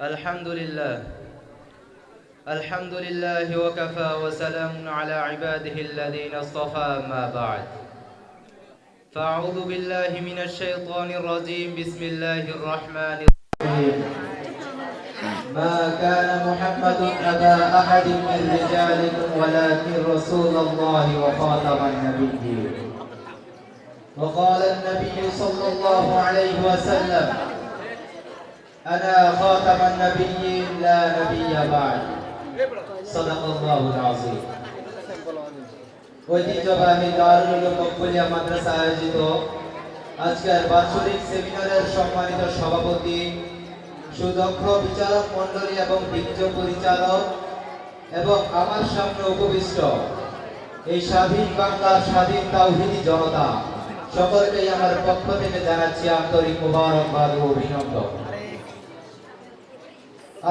الحمد لله. الحمد لله وكفى وسلام على عباده الذين اصطفى ما بعد. فأعوذ بالله من الشيطان الرجيم. بسم الله الرحمن الرحيم. ما كان محمد أبا أحد من رجالكم ولكن رسول الله وخاتم النبيين. وقال النبي صلى الله عليه وسلم أنا خاتم النبيين لا نبي بعد صدق الله العظيم ঐতিহ্যবাহী দারুল উলুম মকবুলিয়া মাদ্রাসা আয়োজিত আজকের বাৎসরিক সেমিনারের সম্মানিত সভাপতি সুদক্ষ বিচারক মণ্ডলী এবং বিজ্ঞ পরিচালক এবং আমার সামনে উপবিষ্ট এই স্বাধীন বাংলার স্বাধীন তাওহিদি জনতা সকলকেই আমার পক্ষ থেকে জানাচ্ছি আন্তরিক মুবারকবাদ ও অভিনন্দন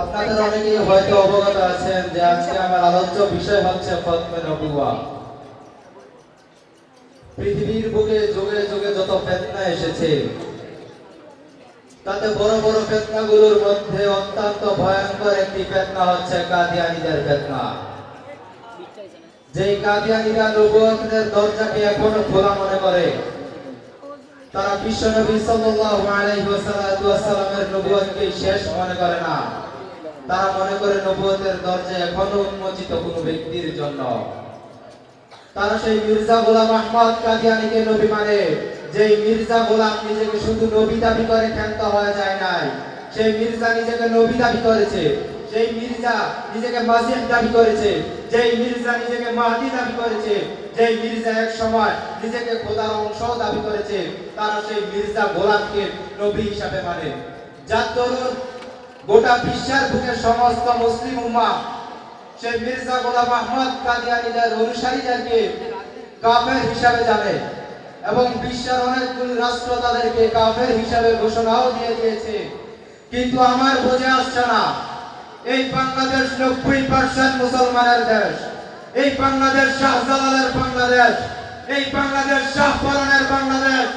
আপনাদের অনেকেই হয়তো অবগত আছেন যে আজকে আমার আলোচ্য বিষয় হচ্ছে ফতমে নবুয়া। পৃথিবীর বুকে যুগে যুগে যত ফেতনা এসেছে, তাতে বড় বড় ফেতনাগুলোর মধ্যে অত্যন্ত ভয়ঙ্কর একটি ফেতনা হচ্ছে কাদিয়ানীদের ফেতনা। যেই কাদিয়ানীরা নবুয়তের দরজাকে এখনও খোলা মনে করে, তারা বিশ্বনবী সাল্লাল্লাহু আলাইহি ওয়াসাল্লামের নবুয়তকে শেষ মনে করে না। তারা মনে করে নবুয়তের দরজা এখনও উন্মোচিত কোনো ব্যক্তির জন্য। তারা সেই মির্জা গোলাম আহমদ কাদিয়ানিকে নবী মানে যেই মির্জা গোলাম নিজেকে শুধু নবী দাবি করে ক্ষান্ত হয়ে যায় নাই, সেই মির্জা নিজেকে নবী দাবি করেছে, যেই মির্জা নিজেকে মাসিহ দাবি করেছে, যেই মির্জা নিজেকে মাহদি দাবি করেছে, যেই মির্জা এক সময় নিজেকে খোদার অংশ দাবি করেছে, তারা সেই মির্জা গোলামকে নবী হিসাবে মানে। যার দরুন গোটা বিশ্বের বুকে সমস্ত মুসলিম উম্মাহ সেই মির্জা গোলাম আহমদ কাদিয়ানিদের অনুসারীদেরকে কাফের হিসাবে জানে এবং বিশ্বের অনেকগুলি রাষ্ট্র তাদেরকে কাফের হিসাবে ঘোষণাও দিয়ে দিয়েছে। কিন্তু আমার বোঝে আসছে না, এই বাংলাদেশ নব্বই পার্সেন্ট মুসলমানের দেশ, এই বাংলাদেশ শাহজালালের বাংলাদেশ, এই বাংলাদেশ শাহ পরানের বাংলাদেশ,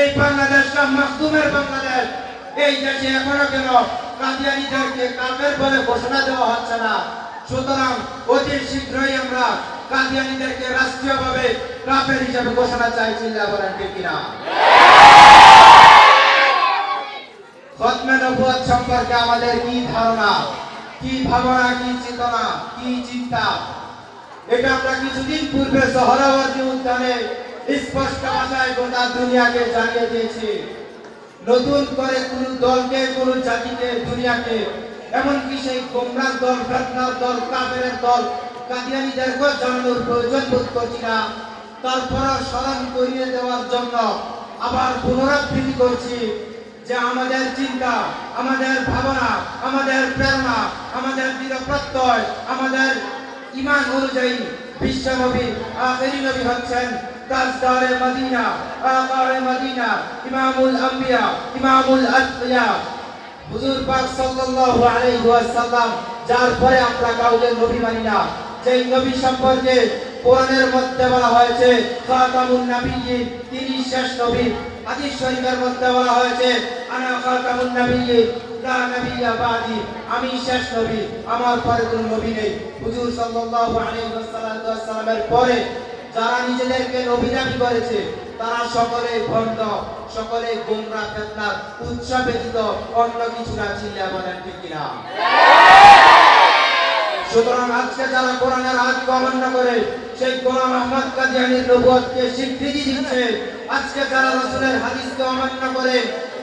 এই বাংলাদেশ শাহ মাহতুমের বাংলাদেশ এই দেশে এখনও কেন কাদিয়ানিদেরকে কাফের বলে ঘোষণা দেওয়া হচ্ছে না? সুতরাং অতি শীঘ্রই আমরা কাদিয়ানিদেরকে রাষ্ট্রীয়ভাবে কাফের হিসাবে ঘোষণা চাইছি বলেন ঠিক কিনা? সম্পর্কে আমাদের কি ধারণা? কি ভাবনা, কি চেতনা কি চিন্তা? এটা আমরা কিছুদিন পূর্বে সহরাবর্তী উদ্যানে স্পষ্ট ভাষায় গোটা দুনিয়াকে জানিয়ে দিয়েছি। নতুন করে কোন দলকে, কোন জাতিকে, দুনিয়াকে, এমনকি সেই গোমরার দল, ফেতনার দল, কাফেরের দল কাদিয়ানিদেরকেও জানানোর প্রয়োজন বোধ করছি না। তারপর স্মরণ করিয়ে দেওয়ার জন্য আবার পুনরাবৃত্তি করছি যে আমাদের চিন্তা, আমাদের ভাবনা, আমাদের প্রেরণা, আমাদের দৃঢ় প্রত্যয়, আমাদের ইমান অনুযায়ী বিশ্ব নবী, আখেরি নবী হচ্ছেন তাজদারে মদিনা আকারে মদিনা ইমামুল আম্বিয়া ইমামুল আতকিয়া হুজুর পাক সাল্লাল্লাহু আলাইহি ওয়াসাল্লাম, যার পরে আমরা কাউকে নবী মানি না, যেই নবী সম্পর্কে কোরআনের মধ্যে বলা হয়েছে, খাতামুন নাবিয়্যিন, তিনি শেষ নবী। হাদিস শরীফের মধ্যে বলা হয়েছে, আনা খাতামুন নাবিয়্যিন, লা নবিয়্যা বাদি, আমি শেষ নবী, আমার পরে কোনো নবী নেই। হুজুর সাল্লাল্লাহু আলাইহি ওয়াসাল্লামের পরে যারা নিজেদেরকে নবী দাবি করেছে, তারা সকলে ভণ্ড, সকলে গোমরা ফেতনার উৎস ব্যতীত অন্য কিছু না চিল্লা বলেন ঠিক কিনা? সুতরাং আজকে যারা কোরআনের আয়াতকে অমান্য করে, সেই গোলাম আহমদ কাদিয়ানির নবুয়তকে স্বীকৃতি দিচ্ছে। আজকে যারা রাসূলের হাদিসকে অমান্য করে,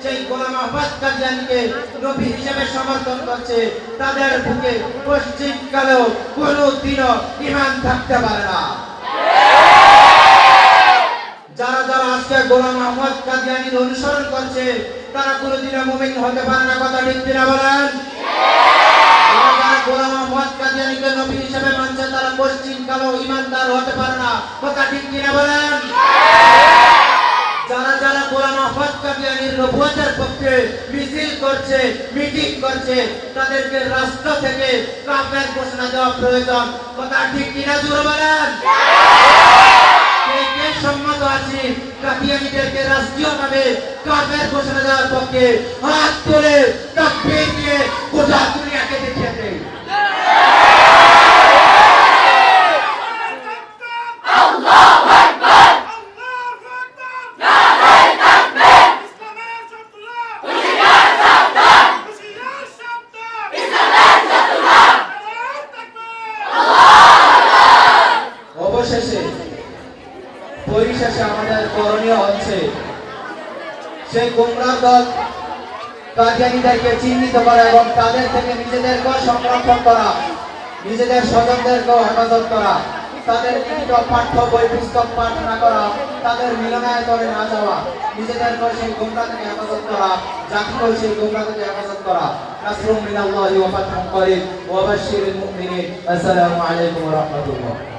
সেই গোলাম আহমদ কাদিয়ানিকে নবী হিসেবে সমর্থন করছে, তাদের বুকে পশ্চিম কালেও কোনো দিনও ইমান থাকতে পারে না যারা যারা গোলাম আহমদ কাদিয়ানির অনুসরণ করছে, তারা কোনোদিনও মুমিন হতে পারে না। কথা ঠিক কিনা বলেন? গোলাম আহমদ কাদিয়ানিকে নবী হিসেবে মানছে, তারা পশ্চিম কালো ইমানদার হতে পারে না। কথা ঠিক কিনা বলেন? যারা যারা গোলাম আহমদ কাদিয়ানির নবুয়তের পক্ষে মিছিল করছে, মিটিং করছে, তাদেরকে রাষ্ট্র থেকে কাফের ঘোষণা দেওয়া প্রয়োজন। কথা ঠিক কিনা জোরে বলেন? পক্ষে হাত তুলে তাকবীর দিয়ে গোটা দুনিয়াকে দেখিয়ে অবশেষে পরিশেষে আমাদের করণীয় হচ্ছে সেই গোমরাহ দল কাদিয়ানিদেরকে চিহ্নিত করা এবং তাদের থেকে নিজেদেরকেও সংরক্ষণ করা, নিজেদের স্বজনদেরকেও হেফাজত করা, তাদের লিখিত পাঠ্য, বই, পুস্তক পাঠ না করা, তাদের মিলনায়তনে না যাওয়া নিজেদেরকেও সেই গোমরা থেকে হেফাজত করা জাতিকেও সেই গোমরা থেকে হেফাজত করা। নাসরুম মিনাল্লাহি ওয়া ফাতহুম করিম, ওয়া বাশশিরিল মুমিনিন। আসসালামু আলাইকুম ওয়া রাহমাতুল্লাহ।